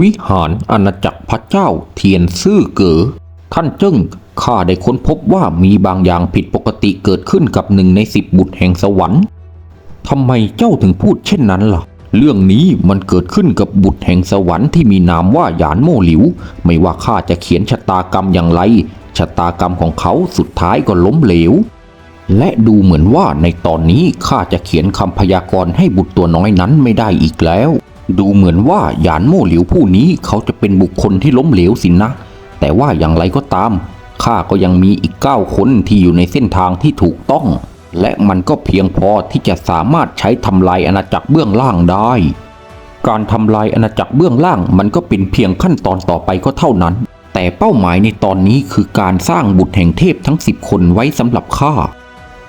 วิหารอาณาจักรพระเจ้าเทียนซื่อเก๋อท่านจึงข้าได้ค้นพบว่ามีบางอย่างผิดปกติเกิดขึ้นกับหนึ่งในสิบบุตรแห่งสวรรค์ทำไมเจ้าถึงพูดเช่นนั้นล่ะ เรื่องนี้มันเกิดขึ้นกับบุตรแห่งสวรรค์ที่มีนามว่าหยานโมหลิว ไม่ว่าข้าจะเขียนชะตากรรมอย่างไร ชะตากรรมของเขาสุดท้ายก็ล้มเหลว และดูเหมือนว่าในตอนนี้ข้าจะเขียนคำพยากรณ์ให้บุตรตัวน้อยนั้นไม่ได้อีกแล้ว ดูเหมือนว่าหยานโม่หลิวผู้นี้เขาจะเป็นบุคคลที่ล้มเหลวสินนะ แต่ว่าอย่างไรก็ตามข้าก็ยังมีอีกเก้าคนที่อยู่ในเส้นทางที่ถูกต้อง และมันก็เพียงพอที่จะสามารถใช้ทำลายอาณาจักรเบื้องล่างได้ การทำลายอาณาจักรเบื้องล่างมันก็เป็นเพียงขั้นตอนต่อไปก็เท่านั้น แต่เป้าหมายในตอนนี้คือการสร้างบุตรแห่งเทพทั้งสิบคนไว้สำหรับข้า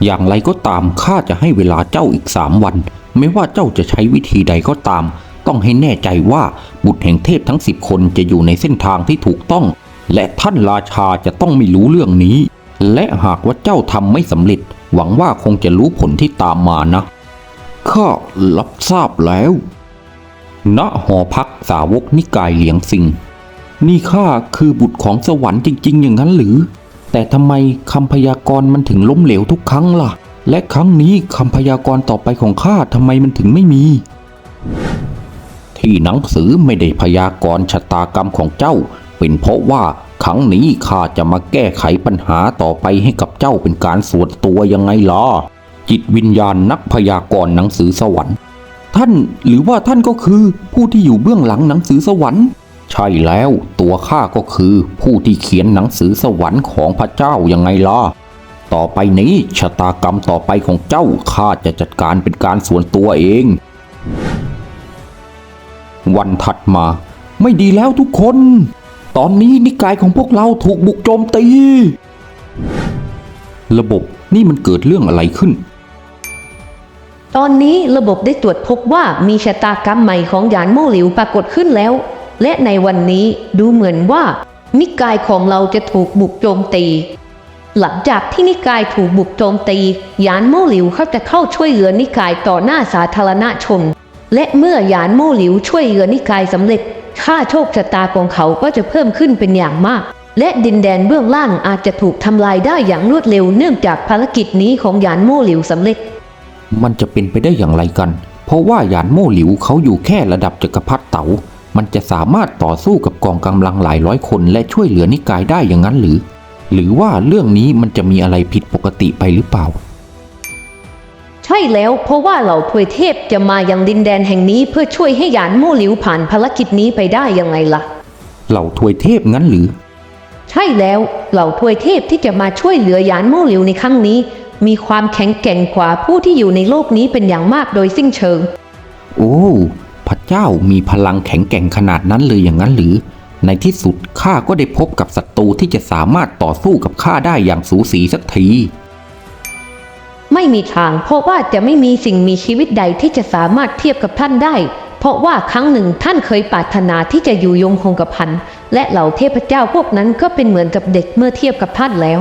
อย่างไรก็ตามข้าจะให้เวลาเจ้าอีกสามวัน ไม่ว่าเจ้าจะใช้วิธีใดก็ตาม ต้องให้แน่ใจว่าบุตรแห่งเทพทั้งสิบคนจะอยู่ในเส้นทางที่ถูกต้อง และท่านราชาจะต้องไม่รู้เรื่องนี้ และหากว่าเจ้าทำไม่สำเร็จ หวังว่าคงจะรู้ผลที่ตามมานะข้ารับทราบแล้ว ณหอพักสาวกนิกายเหลียงซิงนี่ข้าคือบุตรของสวรรค์จริง ๆ อย่างนั้นหรือ แต่ทำไมคำพยากรณ์มันถึงล้มเหลวทุกครั้งล่ะ และครั้งนี้คำพยากรณ์ต่อไปของข้าทำไมมันถึงไม่มี ที่หนังสือไม่ได้พยากรณ์ชะตากรรมของเจ้า เป็นเพราะว่าครั้งนี้ข้าจะมาแก้ไขปัญหาต่อไปให้กับเจ้าเป็นการส่วนตัวยังไงล่ะจิตวิญญาณนักพยากรณ์หนังสือสวรรค์ ท่านหรือว่าท่านก็คือผู้ที่อยู่เบื้องหลังหนังสือสวรรค์ ใช่แล้วตัวข้าก็คือผู้ที่เขียนหนังสือสวรรค์ของพระเจ้ายังไงล่ะต่อไปนี้ชะตากรรมต่อไปของเจ้าข้าจะจัดการเป็นการส่วนตัวเอง วันถัดมา ไม่ดีแล้วทุกคน ตอนนี้นิกายของพวกเราถูกบุกโจมตี ระบบนี่มันเกิดเรื่องอะไรขึ้น ตอนนี้ระบบได้ตรวจพบว่ามีชะตากรรมใหม่ของหยานโมหลิวปรากฏขึ้นแล้ว และในวันนี้ดูเหมือนว่า นิกายของเราจะถูกบุกโจมตีหลังจากที่นิกายถูกบุกโจมตี ยานโมหลิวเขาจะเข้าช่วยเหลือนิกายต่อหน้าสาธารณชน และเมื่อหยานโม่หลิวช่วยเหลือนิกายสำเร็จค่าโชคชะตาของเขาก็จะเพิ่มขึ้นเป็นอย่างมาก และดินแดนเบื้องล่างอาจจะถูกทำลายได้อย่างรวดเร็วเนื่องจากภารกิจนี้ของหยานโม่หลิวสำเร็จ มันจะเป็นไปได้อย่างไรกัน เพราะว่าหยานโม่หลิวเขาอยู่แค่ระดับจักรพรรดิเต๋ามันจะสามารถต่อสู้กับกองกำลังหลายร้อยคน และช่วยเหลือนิกายได้อย่างนั้นหรือ หรือว่าเรื่องนี้มันจะมีอะไรผิดปกติไปหรือเปล่า ใช่แล้วเพราะว่าเหล่าทวยเทพจะมายังดินแดนแห่งนี้เพื่อช่วยให้หยานโม่หลิวผ่านภารกิจนี้ไปได้ยังไงล่ะ เหล่าทวยเทพงั้นหรือ ใช่แล้วเหล่าทวยเทพที่จะมาช่วยเหลือหยานโม่หลิวในครั้งนี้ มีความแข็งแกร่งกว่าผู้ที่อยู่ในโลกนี้เป็นอย่างมากโดยสิ้นเชิง โอ้พระเจ้ามีพลังแข็งแกร่งขนาดนั้นเลยอย่างนั้นหรือ ในที่สุดข้าก็ได้พบกับศัตรูที่จะสามารถต่อสู้กับข้าได้อย่างสูสีสักที ไม่มีทาง เพราะว่าจะไม่มีสิ่งมีชีวิตใดที่จะสามารถเทียบกับท่านได้ เพราะว่าครั้งหนึ่งท่านเคยปรารถนาที่จะอยู่ยงคงกับพัน และเหล่าเทพเจ้าพวกนั้นก็เป็นเหมือนกับเด็กเมื่อเทียบกับท่านแล้ว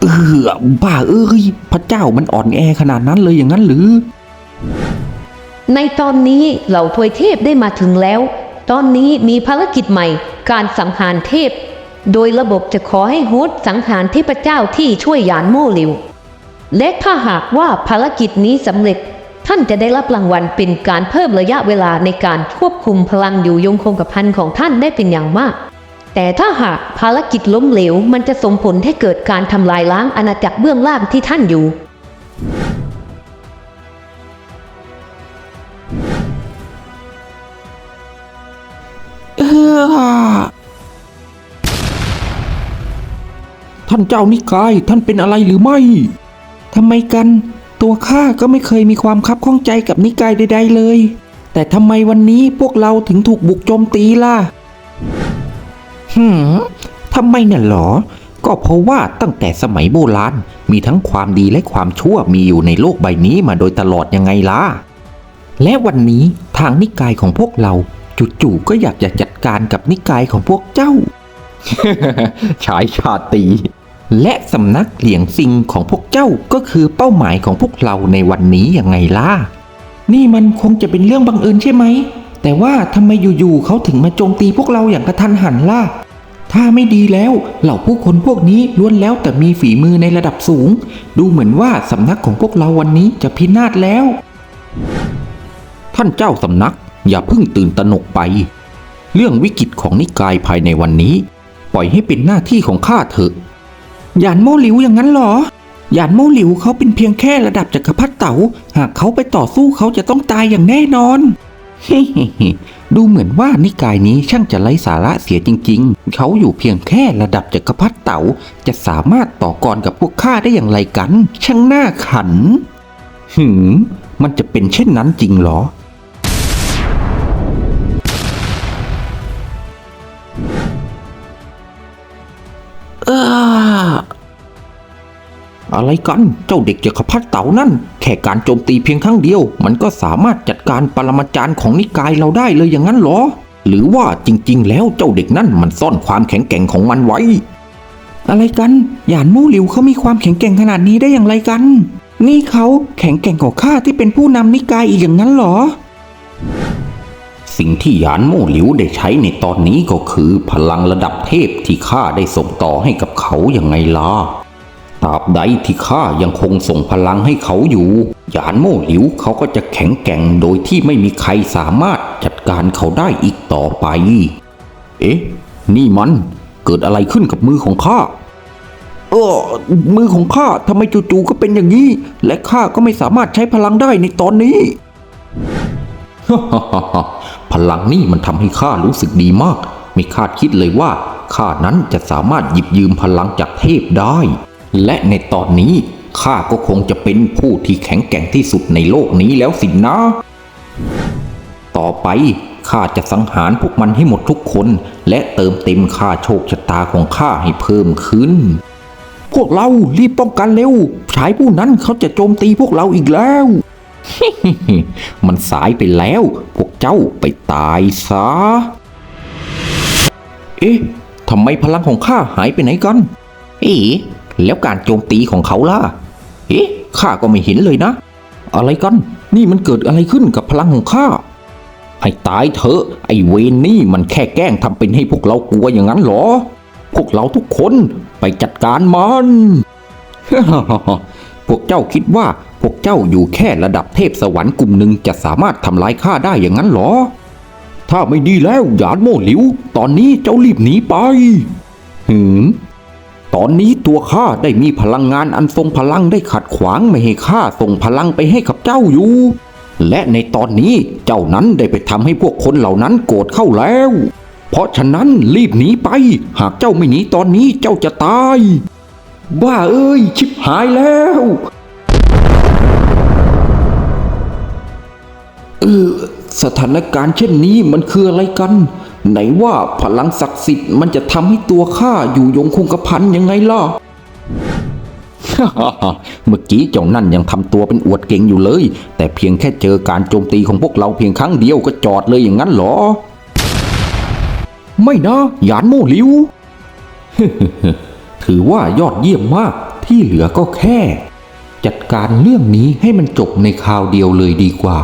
เออบ้าเอ้ยพระเจ้ามันอ่อนแอขนาดนั้นเลยอย่างนั้นหรือ ในตอนนี้เหล่าทวยเทพได้มาถึงแล้ว ตอนนี้มีภารกิจใหม่ การสังหารเทพ โดยระบบจะขอให้โฮสต์สังหารเทพเจ้าที่ช่วยหยานโม่หลิว และถ้าหากว่าภารกิจนี้สำเร็จ ท่านจะได้รับรางวัลเป็นการเพิ่มระยะเวลาในการควบคุมพลังอยู่ยงคงกับพันของท่านได้เป็นอย่างมาก แต่ถ้าหากภารกิจล้มเหลว มันจะส่งผลให้เกิดการทำลายล้างอาณาจักรเบื้องล่างที่ท่านอยู่ เออท่านเจ้านิกายท่านเป็นอะไรหรือไม่ ทำไมกัน ตัวข้าก็ไม่เคยมีความคับข้องใจกับนิกายใด ๆ เลย แต่ทำไมวันนี้พวกเราถึงถูกบุกโจมตีล่ะหืมทำไมน่ะหรอ ก็เพราะว่าตั้งแต่สมัยโบราณมีทั้งความดีและความชั่วมีอยู่ในโลกใบนี้มาโดยตลอดยังไงล่ะ และวันนี้ทางนิกายของพวกเราจู่ๆก็อยากจะจัดการกับนิกายของพวกเจ้า ชายชาตี และสำนักเหลียงซิงของพวกเจ้าก็คือเป้าหมายของพวกเราในวันนี้ยังไงล่ะ นี่มันคงจะเป็นเรื่องบังเอิญใช่ไหม แต่ว่าทำไมอยู่ๆเขาถึงมาโจมตีพวกเราอย่างกระทันหันล่ะ ถ้าไม่ดีแล้วเหล่าผู้คนพวกนี้ล้วนแล้วแต่มีฝีมือในระดับสูง ดูเหมือนว่าสำนักของพวกเราวันนี้จะพินาศแล้ว ท่านเจ้าสำนักอย่าเพิ่งตื่นตระหนกไป เรื่องวิกฤตของนิกายภายในวันนี้ ปล่อยให้เป็นหน้าที่ของข้าเถอะ หยานโมหลิวอย่างนั้นเหรอ หยานโมหลิวเขาเป็นเพียงแค่ระดับจักรพรรดิเต๋า หากเขาไปต่อสู้เขาจะต้องตายอย่างแน่นอนเฮ้ๆดูเหมือนว่านิกายนี้ช่างจะไร้สาระเสียจริง ๆ เขาอยู่เพียงแค่ระดับจักรพรรดิเต๋า จะสามารถต่อกรกับพวกข้าได้อย่างไรกัน ช่างน่าขัน หืม มันจะเป็นเช่นนั้นจริงเหรอ อะไรกัน เจ้าเด็กจักรพรรดิเต๋านั่น แค่การโจมตีเพียงครั้งเดียว มันก็สามารถจัดการปรมาจารย์ของนิกายเราได้เลยอย่างนั้นหรอ หรือว่าจริง ๆ แล้วเจ้าเด็กนั่นมันซ่อนความแข็งแกร่งของมันไว้ อะไรกันหยานมู่หลิวเขามีความแข็งแกร่งขนาดนี้ได้อย่างไรกัน นี่เขาแข็งแกร่งกว่าข้าที่เป็นผู้นำนิกายอีกอย่างนั้นหรอ สิ่งที่หยานโม่หลิวได้ใช้ในตอนนี้ก็คือ พลังระดับเทพที่ข้าได้ส่งต่อให้กับเขาอย่างไงล่ะ ตราบใดที่ข้ายังคงส่งพลังให้เขาอยู่ หยานโม่หลิวเขาก็จะแข็งแกร่งโดยที่ไม่มีใครสามารถจัดการเขาได้อีกต่อไป เอ๊ะ นี่มันเกิดอะไรขึ้นกับมือของข้า เออ มือของข้าทำไมจู่ๆก็เป็นอย่างนี้ และข้าก็ไม่สามารถใช้พลังได้ในตอนนี้ พลังนี่มันทำให้ข้ารู้สึกดีมาก ไม่คาดคิดเลยว่าข้านั้นจะสามารถหยิบยืมพลังจากเทพได้ และในตอนนี้ข้าก็คงจะเป็นผู้ที่แข็งแกร่งที่สุดในโลกนี้แล้วสินะต่อไปข้าจะสังหารพวกมันให้หมดทุกคน และเติมเต็มค่าโชคชะตาของข้าให้เพิ่มขึ้น พวกเรารีบป้องกันเร็ว ชายผู้นั้นเขาจะโจมตีพวกเราอีกแล้ว มันสายไปแล้ว พวกเจ้าไปตายซะ เอ๊ะทำไมพลังของข้าหายไปไหนกัน เอ๊ะ แล้วการโจมตีของเขาล่ะ เอ๊ะ ข้าก็ไม่เห็นเลยนะ อะไรกัน นี่มันเกิดอะไรขึ้นกับพลังของข้า ให้ตายเถอะ ไอ้เวนนี่มันแค่แกล้งทำเป็นให้พวกเรากลัวอย่างนั้นเหรอ พวกเราทุกคนไปจัดการมัน พวกเจ้าคิดว่าพวกเจ้าอยู่แค่ระดับเทพสวรรค์กลุ่มหนึ่งจะสามารถทำลายข้าได้อย่างนั้นเหรอ ถ้าไม่ดีแล้วหยานโม่หลิว ตอนนี้เจ้ารีบหนีไป หืม ตอนนี้ตัวข้าได้มีพลังงานอันทรงพลังได้ขัดขวางไม่ให้ข้าส่งพลังไปให้กับเจ้าอยู่ และในตอนนี้เจ้านั้นได้ไปทำให้พวกคนเหล่านั้นโกรธเข้าแล้ว เพราะฉะนั้นรีบหนีไป หากเจ้าไม่หนีตอนนี้เจ้าจะตาย บ้าเอ้ย ชิบหายแล้วเออสถานการณ์เช่นนี้มันคืออะไรกัน ไหนว่าพลังศักดิ์สิทธิ์มันจะทำให้ตัวข้าอยู่ยงคงกระพันยังไงล่ะ เมื่อกี้เจ้านั่นยังทำตัวเป็นอวดเก่งอยู่เลย แต่เพียงแค่เจอการโจมตีของพวกเราเพียงครั้งเดียวก็จอดเลยอย่างนั้นเหรอ ไม่นะหยานโมลิว ถือว่ายอดเยี่ยมมากที่เหลือก็แค่ จัดการเรื่องนี้ให้มันจบในคราวเดียวเลยดีกว่า